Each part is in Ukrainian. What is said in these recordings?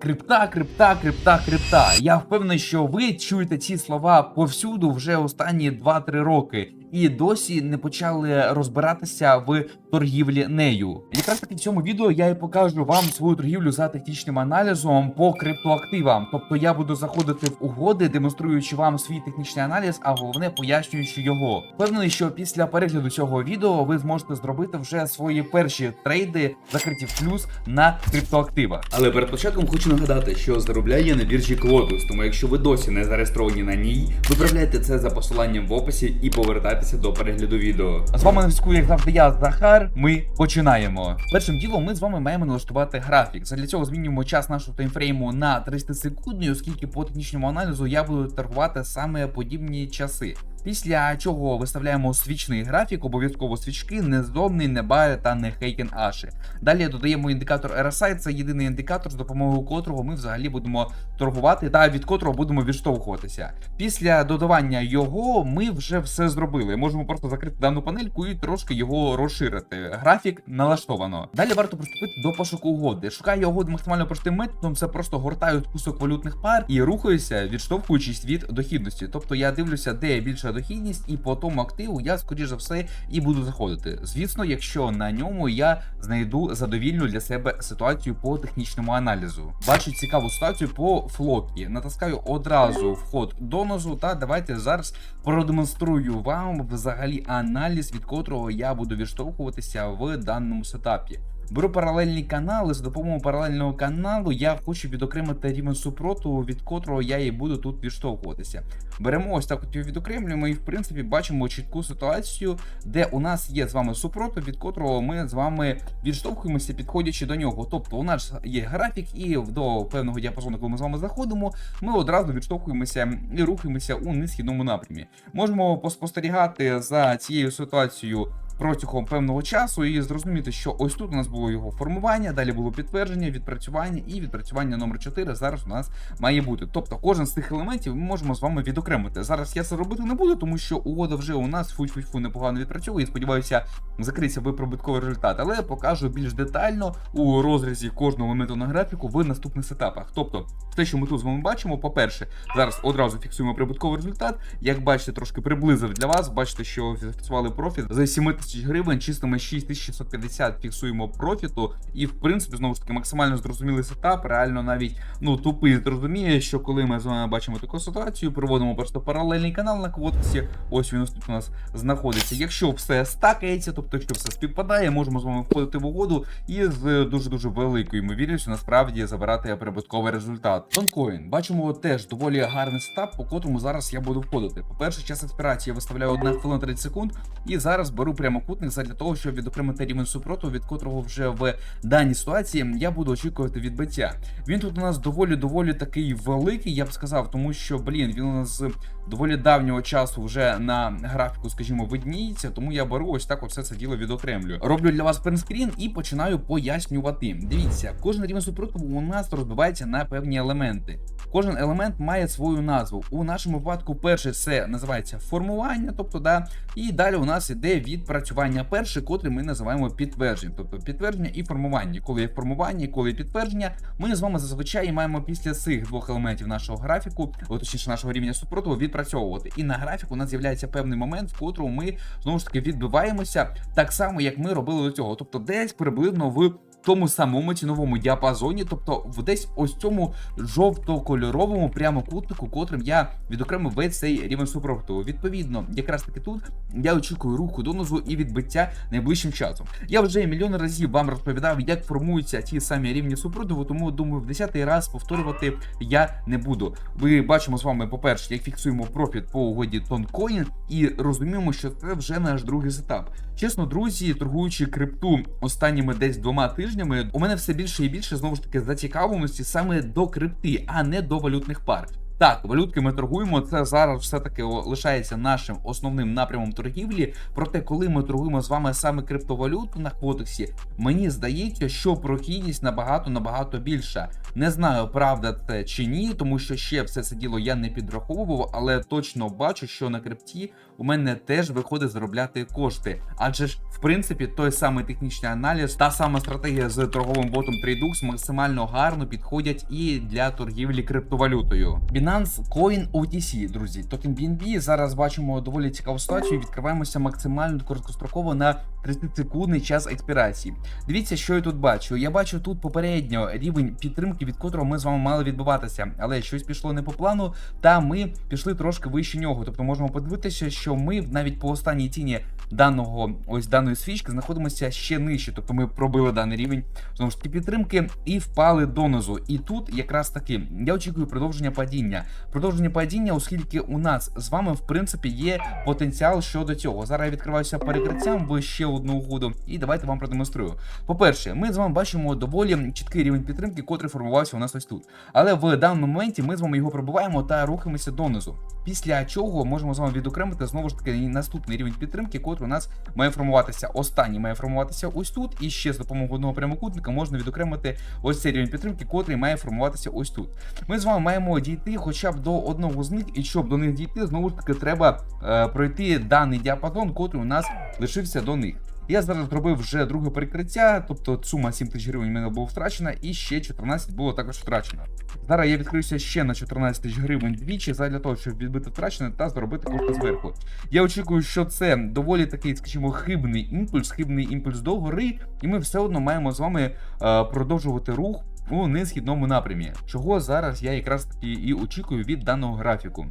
Крипта, крипта, крипта, крипта. Я впевнений, що ви чуєте ці слова повсюду вже останні 2-3 роки. І досі не почали розбиратися в торгівлі нею. Якраз таки в цьому відео я і покажу вам свою торгівлю за технічним аналізом по криптоактивам. Тобто я буду заходити в угоди, демонструючи вам свій технічний аналіз, а головне пояснюючи його. Впевнений, що після перегляду цього відео ви зможете зробити вже свої перші трейди закриті в плюс на криптоактивах. Але перед початком хочу нагадати, що заробляю я на біржі Квотус, тому якщо ви досі не зареєстровані на ній, виправляйте це за посиланням в описі і повертайтеся до перегляду відео. З вами на зв'язку, як завжди, я Захар. Ми починаємо. Першим ділом ми з вами маємо налаштувати графік. Задля цього змінюємо час нашого таймфрейму на 300 секундний, оскільки по технічному аналізу я буду торгувати саме подібні часи. Після чого виставляємо свічний графік, обов'язково свічки, не зомний, не бари та не хейкен аші. Далі додаємо індикатор RSI, це єдиний індикатор, з допомогою котрого ми взагалі будемо торгувати та від котрого будемо відштовхуватися. Після додавання його ми вже все зробили. Можемо просто закрити дану панельку і трошки його розширити. Графік налаштовано. Далі варто приступити до пошуку угоди. Шукаю угоду максимально простим методом. Це просто гортаю список валютних пар і рухаюся, відштовхуючись від дохідності. Тобто я дивлюся, де більша дохідність, і по тому активу я скоріш за все і буду заходити. Звісно, якщо на ньому я знайду задовільну для себе ситуацію по технічному аналізу. Бачу цікаву ситуацію по флокі. Натискаю одразу вход донозу. Та давайте зараз продемонструю вам взагалі аналіз, від котрого я буду відштовхуватися в даному сетапі. Беру паралельні канали. За допомогою паралельного каналу я хочу відокремити рівень супроту, від котрого я і буду тут відштовхуватися. Беремо ось так, от його відокремлюємо, і в принципі бачимо чітку ситуацію, де у нас є з вами супротив, від котрого ми з вами відштовхуємося, підходячи до нього. Тобто у нас є графік, і до певного діапазону, коли ми з вами заходимо, ми одразу відштовхуємося і рухаємося у несхідному напрямі. Можемо поспостерігати за цією ситуацією протягом певного часу і зрозуміти, що ось тут у нас було його формування, далі було підтвердження, відпрацювання і відпрацювання номер 4 зараз у нас має бути. Тобто кожен з цих елементів ми можемо з вами відокремити. Зараз я це робити не буду, тому що угода вже у нас фу-фу-фу непогано відпрацьовує. і Сподіваюся, закриється випробутковий результат. Але я покажу більш детально у розрізі кожного елементу на графіку в наступних сетапах. Тобто, те, що ми тут з вами бачимо, по-перше, зараз одразу фіксуємо прибутковий результат. Як бачите, трошки приблизив для вас. Бачите, що фіксували профіт за 7 тисяч гривень, ми 6650 фіксуємо профіту. І в принципі, знову ж таки, максимально зрозумілий сетап. Реально навіть ну тупий зрозуміє, що коли ми з вами бачимо таку ситуацію, проводимо просто паралельний канал на квотці. Ось він тут у нас знаходиться. Якщо все стакається, тобто якщо все співпадає, можемо з вами входити в угоду і з дуже дуже великою ймовірністю насправді забирати прибутковий результат. Тонкоін бачимо теж доволі гарний сетап, по котрому зараз я буду входити. По перше, час експірації я виставляю 1 хвилина 30 секунд, і зараз беру прямокутник задля того, щоб відокремити рівень супроту, від котрого вже в даній ситуації я буду очікувати відбиття. Він тут у нас доволі доволі такий великий, я б сказав, тому що блін, він у нас з доволі давнього часу вже на графіку, скажімо, видніється, тому я беру ось так оце це діло відокремлюю. Роблю для вас принскрін і починаю пояснювати. Дивіться, кожен рівень супротиву у нас розбивається на певні елементи. Кожен елемент має свою назву. У нашому випадку перше це називається формування, тобто да, і далі у нас іде відпрацювання перше, котрий ми називаємо підтвердження, тобто підтвердження і формування. Коли є формування, коли є підтвердження, ми з вами зазвичай маємо після цих двох елементів нашого графіку, точніше нашого рівня супротиву, відпрацьовувати. І на графіку у нас з'являється певний момент, в котрому ми знову ж таки відбиваємося так само, як ми робили до цього. Тобто, десь приблизно в тому самому ціновому діапазоні, тобто в десь ось цьому жовто-кольоровому прямокутнику, котрим я відокремив весь цей рівень супротиву. Відповідно, якраз таки тут я очікую руху донозу і відбиття найближчим часом. Я вже мільйон разів вам розповідав, як формуються ті самі рівні супротиву, тому думаю, в десятий раз повторювати я не буду. Ми бачимо з вами, по-перше, як фіксуємо профіт по угоді Тонкоін, і розуміємо, що це вже наш другий сетап. Чесно, друзі, торгуючи крипту останніми десь двома тижнями, у мене все більше і більше знову ж таки зацікавленості саме до крипти, а не до валютних пар. Так, валютки ми торгуємо. Це зараз все-таки о, лишається нашим основним напрямом торгівлі. Проте, коли ми торгуємо з вами саме криптовалюту на кодексі, мені здається, що прохідність набагато набагато більша. Не знаю, правда це чи ні, тому що ще все це діло я не підраховував, але точно бачу, що на крипті у мене теж виходить заробляти кошти. Адже ж, в принципі, той самий технічний аналіз, та сама стратегія з торговим ботом TradeX максимально гарно підходять і для торгівлі криптовалютою. Binance Coin OTC, друзі, токен BNB. Зараз бачимо доволі цікаву ситуацію. Відкриваємося максимально короткостроково на 30 секундний час експірації. Дивіться, що я тут бачу. Я бачу тут попередньо рівень підтримки, від котрого ми з вами мали відбуватися, але щось пішло не по плану, та ми пішли трошки вище нього. Тобто можемо подивитися, що ми навіть по останній ціні даного ось даної свічки знаходимося ще нижче. Тобто ми пробили даний рівень знову ж таки підтримки і впали донизу. І тут якраз таки я очікую продовження падіння. Продовження падіння, оскільки у нас з вами в принципі є потенціал щодо цього. Зараз я відкриваюся перекриттям в ще одну угоду, і давайте вам продемонструю. По-перше, ми з вами бачимо доволі чіткий рівень підтримки, котрий формувався у нас ось тут. Але в даному моменті ми з вами його пробуваємо та рухаємося донизу. Після чого можемо з вами відокремити знову ж таки наступний рівень підтримки, котрий у нас має формуватися. Останній має формуватися ось тут, і ще з допомогою одного прямокутника можна відокремити ось цей рівень підтримки, котрий має формуватися ось тут. Ми з вами маємо дійти хоча б до одного з них, і щоб до них дійти, знову ж таки треба е, пройти даний діапазон, котрий у нас лишився до них. Я зараз зробив вже друге перекриття, тобто сума 7 тисяч гривень в мене була втрачена, і ще 14 було також втрачено. Зараз я відкриюся ще на 14 тисяч гривень двічі, задля того, щоб відбити втрачене та заробити кошти зверху. Я очікую, що це доволі такий, скажімо, хибний імпульс, хибний імпульс до гори, і ми все одно маємо з вами е, продовжувати рух у несхідному напрямі, чого зараз я якраз таки і очікую від даного графіку.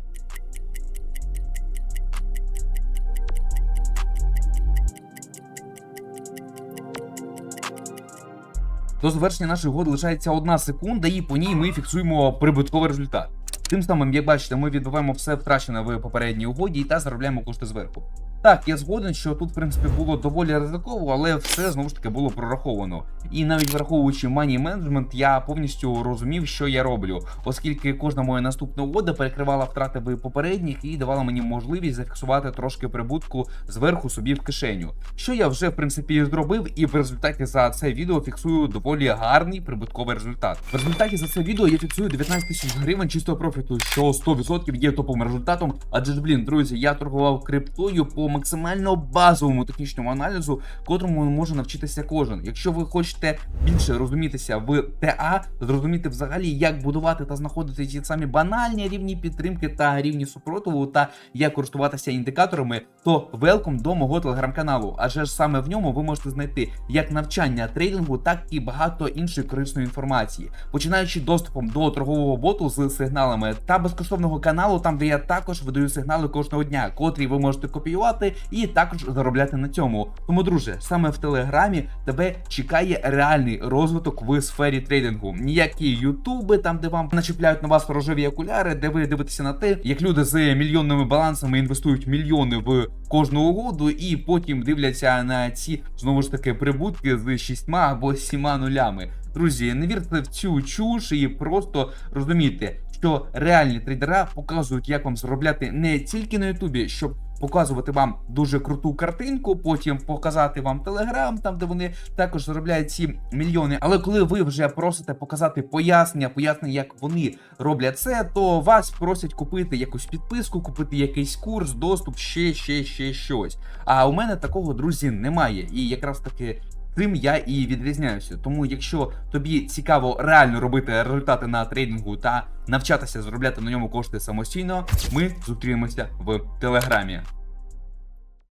До завершення нашої угоди лишається одна секунда, і по ній ми фіксуємо прибутковий результат. Тим самим, як бачите, ми відбуваємо все втрачене в попередній угоді та заробляємо кошти зверху. Так, я згоден, що тут, в принципі, було доволі ризиково, але все знову ж таки було прораховано. І навіть враховуючи мані менеджмент, я повністю розумів, що я роблю, оскільки кожна моя наступна угода перекривала втрати попередніх і давала мені можливість зафіксувати трошки прибутку зверху собі в кишеню. Що я вже в принципі зробив, і в результаті за це відео фіксую доволі гарний прибутковий результат. В результаті за це відео я фіксую 19 тисяч гривень чистого профіту, що 100% є топовим результатом. Адже ж, блін, друзі, я торгував криптою по максимально базовому технічному аналізу, котрому може навчитися кожен. Якщо ви хочете більше розумітися в ТА, зрозуміти взагалі, як будувати та знаходити ті самі банальні рівні підтримки та рівні супротиву, та як користуватися індикаторами, то велком до мого телеграм-каналу. Адже ж саме в ньому ви можете знайти як навчання трейдингу, так і багато іншої корисної інформації, починаючи доступом до торгового боту з сигналами та безкоштовного каналу, там де я також видаю сигнали кожного дня, котрі ви можете копіювати і також заробляти на цьому. Тому, друже, саме в телеграмі тебе чекає реальний розвиток в сфері трейдингу. Ніякі ютуби, там де вам начепляють на вас рожеві окуляри, де ви дивитеся на те, як люди з мільйонними балансами інвестують мільйони в кожну угоду, і потім дивляться на ці знову ж таки прибутки з шістьма або сіма нулями. Друзі, не вірте в цю чуш і просто розумійте, що реальні трейдера показують, як вам заробляти не тільки на Ютубі, щоб показувати вам дуже круту картинку, потім показати вам телеграм, там де вони також заробляють ці мільйони. Але коли ви вже просите показати пояснення, пояснення, як вони роблять це, то вас просять купити якусь підписку, купити якийсь курс, доступ, ще, ще, ще щось. А у мене такого друзі немає. І якраз таки. Тим я і відрізняюся. Тому, якщо тобі цікаво реально робити результати на трейдингу та навчатися заробляти на ньому кошти самостійно, ми зустрінемося в телеграмі.